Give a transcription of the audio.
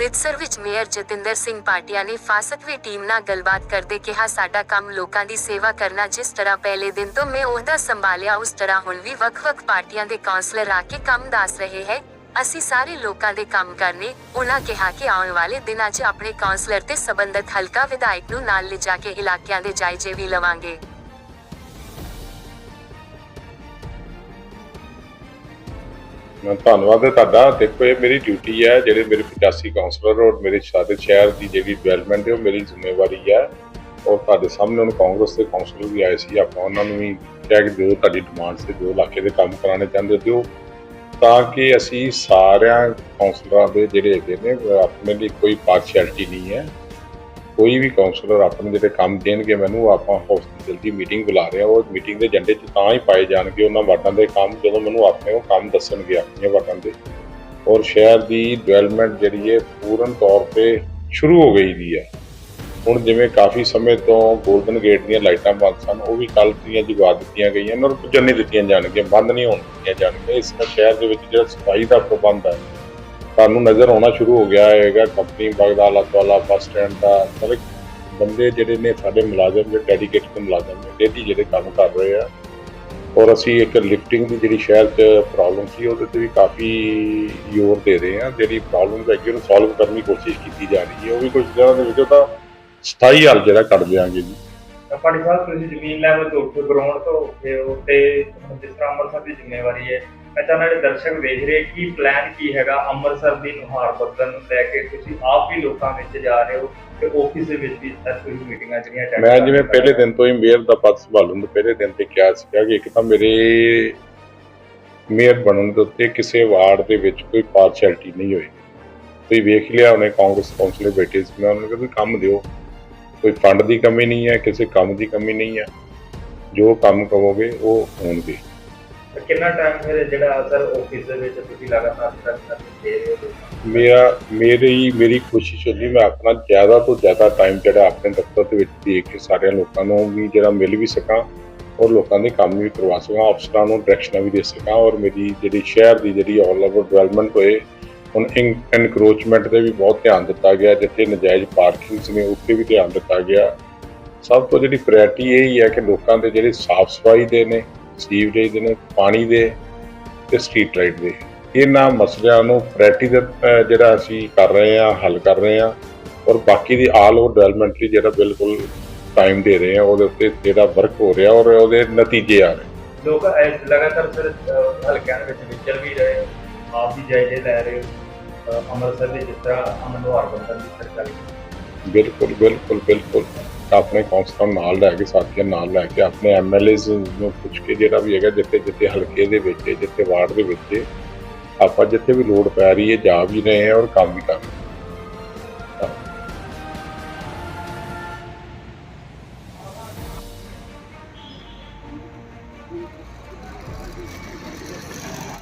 ਅੰਮ੍ਰਿਤਸਰ ਵਿੱਚ ਮੇਅਰ ਜਤਿੰਦਰ ਸਿੰਘ ਪਾਟਿਆ ਨੇ ਫਾਸਕਵੇ ਟੀਮ ਨਾਲ ਗੱਲਬਾਤ ਕਰਦੇ ਕਿਹਾ, ਸਾਡਾ ਕੰਮ ਲੋਕਾਂ ਦੀ ਸੇਵਾ ਕਰਨਾ, ਜਿਸ ਤਰ੍ਹਾਂ ਪਹਿਲੇ ਦਿਨ ਤੋਂ ਮੈਂ ਉਹਦਾ ਸੰਭਾਲਿਆ, ਉਸ ਤਰ੍ਹਾਂ ਹੁਣ ਵੀ ਵੱਖ-ਵੱਖ ਪਾਰਟੀਆਂ ਦੇ ਕਾਉਂਸਲਰ ਆ ਕੇ ਕੰਮ ਦੱਸ ਰਹੇ ਹੈ। ਅਸੀਂ ਸਾਰੇ ਲੋਕਾਂ ਦੇ ਕੰਮ ਕਰਨੇ, ਉਹਨਾਂ ਕਿਹਾ ਕਿ ਆਉਣ ਵਾਲੇ ਦਿਨਾਂ 'ਚ ਆਪਣੇ ਕਾਉਂਸਲਰ ਤੇ ਸਬੰਧਤ ਹਲਕਾ ਵਿਧਾਇਕ ਨੂੰ ਨਾਲ ਲਿਜਾ ਕੇ ਇਲਾਕਿਆਂ ਦੇ ਜਾਇਜ਼ੇ ਵੀ ਲਵਾਂਗੇ। ਧੰਨਵਾਦ ਹੈ ਤੁਹਾਡਾ। ਦੇਖੋ, ਇਹ ਮੇਰੀ ਡਿਊਟੀ ਹੈ, ਜਿਹੜੇ ਮੇਰੇ 85 ਕਾਉਂਸਲਰ ਔਰ ਮੇਰੇ ਸਾਡੇ ਸ਼ਹਿਰ ਦੀ ਜਿਹੜੀ ਡਿਵੈਲਪਮੈਂਟ ਹੈ, ਉਹ ਮੇਰੀ ਜ਼ਿੰਮੇਵਾਰੀ ਹੈ। ਔਰ ਤੁਹਾਡੇ ਸਾਹਮਣੇ ਹੁਣ ਕਾਂਗਰਸ ਦੇ ਕਾਉਂਸਲਰ ਵੀ ਆਏ ਸੀ, ਆਪਾਂ ਉਹਨਾਂ ਨੂੰ ਵੀ ਕਿਹਾ ਕਿ ਦਿਓ, ਤੁਹਾਡੀ ਡਿਮਾਂਡ ਸੀ ਜੋ ਇਲਾਕੇ ਦੇ ਕੰਮ ਕਰਾਉਣੇ ਚਾਹੁੰਦੇ ਹੋ, ਦਿਓ। ਤਾਂ ਕਿ ਅਸੀਂ ਸਾਰਿਆਂ ਕਾਉਂਸਲਰਾਂ ਦੇ ਜਿਹੜੇ ਹੈਗੇ ਨੇ, ਆਪਣੇ ਲਈ ਕੋਈ ਪਾਰਸ਼ੈਲਿਟੀ ਨਹੀਂ ਹੈ। ਕੋਈ ਵੀ ਕਾਉਂਸਲਰ ਆਪਣੇ ਜਿਹੜੇ ਕੰਮ ਦੇਣਗੇ ਮੈਨੂੰ ਉਹ ਆਪਾਂ ਹਸਪੀਟਲ ਦੀ ਮੀਟਿੰਗ ਬੁਲਾ ਰਹੇ ਹਾਂ। ਉਹ ਮੀਟਿੰਗ ਦੇ ਏਜੰਡੇ 'ਚ ਤਾਂ ਹੀ ਪਾਏ ਜਾਣਗੇ ਉਹਨਾਂ ਵਾਰਡਾਂ ਦੇ ਕੰਮ, ਜਦੋਂ ਮੈਨੂੰ ਆਪਣੇ ਉਹ ਕੰਮ ਦੱਸਣਗੇ ਆਪਣੀਆਂ ਵਾਰਡਾਂ ਦੇ। ਔਰ ਸ਼ਹਿਰ ਦੀ ਡਿਵੈਲਪਮੈਂਟ ਜਿਹੜੀ ਹੈ, ਪੂਰਨ ਤੌਰ ਤੇ ਸ਼ੁਰੂ ਹੋ ਗਈ ਦੀ ਹੈ। ਹੁਣ ਜਿਵੇਂ ਕਾਫੀ ਸਮੇਂ ਤੋਂ ਗੋਲਡਨ ਗੇਟ ਦੀਆਂ ਲਾਈਟਾਂ ਬੰਦ ਸਨ, ਉਹ ਵੀ ਕੱਲ੍ਹ ਦੀਆਂ ਜਗਾ ਦਿੱਤੀਆਂ ਗਈਆਂ ਔਰ ਪੁੱਜਣ ਨਹੀਂ ਦਿੱਤੀਆਂ ਜਾਣਗੀਆਂ, ਬੰਦ ਨਹੀਂ ਹੋਣ ਦਿੱਤੀਆਂ ਜਾਣਗੀਆਂ। ਇਸ ਨਾਲ ਸ਼ਹਿਰ ਦੇ ਵਿੱਚ ਜਿਹੜਾ ਸਫ਼ਾਈ ਦਾ ਪ੍ਰਬੰਧ ਹੈ ਸਾਨੂੰ ਨਜ਼ਰ ਆਉਣਾ ਸ਼ੁਰੂ ਹੋ ਗਿਆ ਹੈਗਾ ਕੰਪਨੀ ਬਗਦਾਲਾ ਵਾਲਾ ਬੱਸ ਸਟੈਂਡ ਦਾ, ਮਤਲਬ ਬੰਦੇ ਜਿਹੜੇ ਨੇ ਸਾਡੇ ਮੁਲਾਜ਼ਮ ਜਿਹੜੇ ਡੈਡੀਕੇਟਡ ਮੁਲਾਜ਼ਮ ਨੇ, ਡੇਲੀ ਜਿਹੜੇ ਕੰਮ ਕਰ ਰਹੇ ਆ। ਔਰ ਅਸੀਂ ਇੱਕ ਲਿਫਟਿੰਗ ਦੀ ਜਿਹੜੀ ਸ਼ਹਿਰ 'ਚ ਪ੍ਰੋਬਲਮ ਸੀ, ਉਹਦੇ ਤੇ ਵੀ ਕਾਫੀ ਜ਼ੋਰ ਦੇ ਰਹੇ ਆ। ਜਿਹੜੀ ਪ੍ਰੋਬਲਮ ਹੈਗੀ, ਉਹਨੂੰ ਸੋਲਵ ਕਰਨ ਦੀ ਕੋਸ਼ਿਸ਼ ਕੀਤੀ ਜਾ ਰਹੀ ਹੈ। ਉਹ ਵੀ ਕੁਝ ਦਿਨਾਂ ਦੇ ਵਿੱਚ ਤਾਂ ਸਥਾਈ ਹੱਲ ਜਿਹੜਾ ਕੱਢ ਦਿਆਂਗੇ ਜੀ। ਪਾਣੀ ਸਾਹਿਬ ਤੁਸੀਂ ਜ਼ਮੀਨ ਲੈਵਲ ਤੋਂ ਉੱਠ ਗਰਾਊਂਡ ਤੋਂ ਉੱਠੇ ਹੋ ਤੇ ਜਿਸ ਤਰ੍ਹਾਂ ਅੰਮ੍ਰਿਤਸਰ ਦੀ ਜ਼ਿੰਮੇਵਾਰੀ ਹੈ ਮੈਂ ਚਾਹੁੰਦਾ ਜਿਹੜੇ ਦਰਸ਼ਕ ਵੇਖ ਰਹੇ ਕੀ ਪਲਾਨ ਕੀ ਹੈਗਾ ਅੰਮ੍ਰਿਤਸਰ ਦੀ ਨੁਹਾਰ ਬਦਲਣ ਨੂੰ ਲੈ ਕੇ ਤੁਸੀਂ ਆਪ ਵੀ ਲੋਕਾਂ ਵਿੱਚ ਜਾ ਰਹੇ ਹੋ ਤੇ ਆਫਿਸ ਦੇ ਵਿੱਚ ਵੀ ਸਰ ਕੋਈ ਮੀਟਿੰਗਾਂ ਜਿਹੜੀਆਂ attend ਮੈਂ ਜਿਵੇਂ। ਪਹਿਲੇ ਦਿਨ ਤੋਂ ਹੀ ਮੇਅਰ ਦਾ ਪਦ ਸੰਭਾਲਣ ਤੋਂ ਪਹਿਲੇ ਦਿਨ ਤੇ ਕਿਹਾ ਸੀਗਾ ਕਿ ਇੱਕ ਤਾਂ ਮੇਰੇ ਮੇਅਰ ਬਣਨ ਦੇ ਉੱਤੇ ਕਿਸੇ ਵਾਰਡ ਦੇ ਵਿੱਚ ਕੋਈ ਪਾਰਸ਼ੈਲਿਟੀ ਨਹੀਂ ਹੋਈ ਤੁਸੀਂ ਵੇਖ ਲਿਆ ਉਹਨੇ ਕਾਂਗਰਸ ਕੌਂਸਲਰ ਬੈਠੇ ਸੀ ਮੈਂ ਉਹਨਾਂ ਨੂੰ ਕਿਹਾ ਤੁਸੀਂ ਕੰਮ ਦਿਓ ਕੋਈ ਫੰਡ ਦੀ ਕਮੀ ਨਹੀਂ ਹੈ ਕਿਸੇ ਕੰਮ ਦੀ ਕਮੀ ਨਹੀਂ ਹੈ। ਜੋ ਕੰਮ ਕਹੋਗੇ ਉਹ ਹੋਣਗੇ। ਕਿੰਨਾ ਟਾਈਮ ਫਿਰ ਜਿਹੜਾ ਸਰ ਆਫਿਸ ਦੇ ਵਿੱਚ ਤੁਸੀਂ ਲਗਾਤਾਰ ਕਰ ਸਕਦੇ ਹੋ? ਮੇਰਾ ਮੇਰੀ ਮੇਰੀ ਕੋਸ਼ਿਸ਼ ਹੁੰਦੀ ਮੈਂ ਆਪਣਾ ਜ਼ਿਆਦਾ ਤੋਂ ਜ਼ਿਆਦਾ ਟਾਈਮ ਜਿਹੜਾ ਆਪਣੇ ਦਫ਼ਤਰ ਦੇ ਵਿੱਚ ਦੇ ਕੇ ਸਾਰਿਆਂ ਲੋਕਾਂ ਨੂੰ ਵੀ ਜਿਹੜਾ ਮਿਲ ਵੀ ਸਕਾਂ ਔਰ ਲੋਕਾਂ ਦੇ ਕੰਮ ਵੀ ਕਰਵਾ ਸਕਾਂ ਅਫਸਰਾਂ ਨੂੰ ਡਾਇਰੈਕਸ਼ਨਾਂ ਵੀ ਦੇ ਸਕਾਂ ਔਰ ਮੇਰੀ ਜਿਹੜੀ ਸ਼ਹਿਰ ਦੀ ਜਿਹੜੀ ਆਲ ਓਵਰ ਡਿਵੈਲਪਮੈਂਟ ਹੋਏ ਹੁਣ ਇਨਕਰੋਚਮੈਂਟ ਤੇ ਵੀ ਬਹੁਤ ਧਿਆਨ ਦਿੱਤਾ ਗਿਆ, ਜਿੱਥੇ ਨਜਾਇਜ਼ ਪਾਰਕਿੰਗਸ ਨੇ, ਉੱਥੇ ਵੀ ਧਿਆਨ ਦਿੱਤਾ ਗਿਆ। ਸਭ ਤੋਂ ਜਿਹੜੀ ਪ੍ਰਾਇੋਰਟੀ ਇਹ ਹੀ ਹੈ ਕਿ ਲੋਕਾਂ ਦੇ ਜਿਹੜੇ ਸਾਫ਼ ਸਫ਼ਾਈ ਦੇ ਨੇ ਸੀਵਰੇਜ ਦੇ ਨੇ, ਪਾਣੀ ਦੇ ਤੇ ਸਟਰੀਟ ਲਾਈਟ ਦੇ। ਇਹਨਾਂ ਮਸਲਿਆਂ ਨੂੰ ਪ੍ਰਾਇੋਰਟੀ ਦੇ ਜਿਹੜਾ ਅਸੀਂ ਕਰ ਰਹੇ ਹਾਂ, ਹੱਲ ਕਰ ਰਹੇ ਹਾਂ ਔਰ ਬਾਕੀ ਦੀ ਆਲ ਓਵਰ ਡਿਵੈਲਪਮੈਂਟ ਲਈ ਜਿਹੜਾ ਬਿਲਕੁਲ ਟਾਈਮ ਦੇ ਰਹੇ ਹਾਂ, ਉਹਦੇ ਉੱਤੇ ਜਿਹੜਾ ਵਰਕ ਹੋ ਰਿਹਾ ਔਰ ਉਹਦੇ ਨਤੀਜੇ ਆ ਰਹੇ। ਲੋਕ ਇਹ ਲਗਾਤਾਰ ਫਿਰ ਹਲਕਿਆਂ ਦੇ ਵਿੱਚ ਵਿਚਰ ਵੀ ਰਹੇ, ਆਪ ਵੀ ਜਾਇਜ਼ੇ ਲੈ ਰਹੇ ਅੰਮ੍ਰਿਤਸਰ ਦੇ ਜਿਸ ਤਰ੍ਹਾਂ ਅਮਨ ਨੂੰ ਹਰਬੰਦਰ ਦੀ ਸਰਕਾਰੀ ਬਿਲਕੁਲ ਬਿਲਕੁਲ ਬਿਲਕੁਲ। ਆਪਣੇ ਕੌਂਸਲਰ ਨਾਲ ਲੈ ਕੇ, ਸਾਥੀਆਂ ਨਾਲ ਲੈ ਕੇ, ਆਪਣੇ ਐਮਐਲਏਜ਼ ਨੂੰ ਪੁੱਛ ਕੇ ਜਿਹੜਾ ਵੀ ਹੈਗਾ, ਜਿੱਥੇ ਜਿੱਥੇ ਹਲਕੇ ਦੇ ਵਿੱਚ ਜਿੱਥੇ ਵਾਰਡ ਦੇ ਵਿੱਚ ਆਪਾਂ ਜਿੱਥੇ ਵੀ ਲੋੜ ਪੈ ਰਹੀ ਹੈ, ਜਾ ਵੀ ਰਹੇ ਹਾਂ ਔਰ ਕੰਮ ਵੀ ਕਰ ਰਹੇ ਹਾਂ।